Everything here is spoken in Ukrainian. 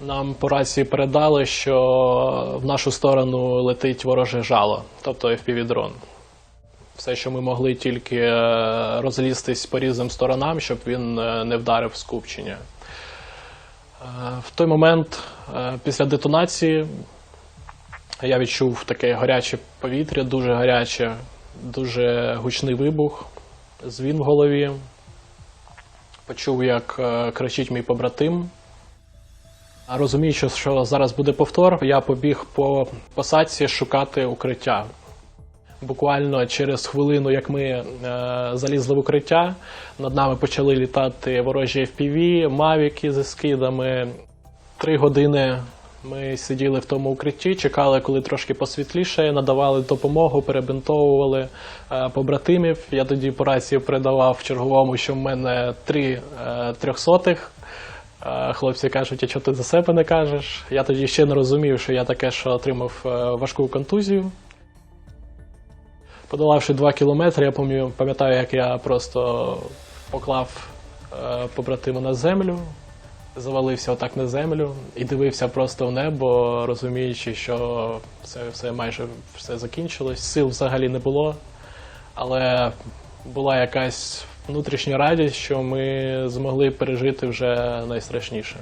Нам по рації передали, що в нашу сторону летить вороже жало, тобто FPV-дрон. Все, що ми могли тільки е, розлізтись по різним сторонам, щоб він е, не вдарив скупчення. Е, В той момент, після детонації, я відчув таке гаряче повітря, дуже гаряче, дуже гучний вибух, звін в голові. Почув, як кричить мій побратим. Розуміючи, що зараз буде повтор, я побіг по посадці шукати укриття. Буквально через хвилину, як ми е, залізли в укриття, над нами почали літати ворожі FPV, мавіки зі скидами. Три години ми сиділи в тому укритті, чекали, коли трошки посвітліше, надавали допомогу, перебинтовували е, побратимів. Я тоді по рації передавав черговому, що в мене три е, трьохсотих. Хлопці кажуть, а чого ти за себе не кажеш? Я тоді ще не розумів, що я таке, що отримав е, важку контузію. Подолавши два кілометри, я пам'ятаю, пам'ятаю, як я просто поклав е, побратима на землю, завалився отак на землю і дивився просто в небо, розуміючи, що це все майже все закінчилось. Сил взагалі не було, але була якась внутрішня радість, що ми змогли пережити вже найстрашніше.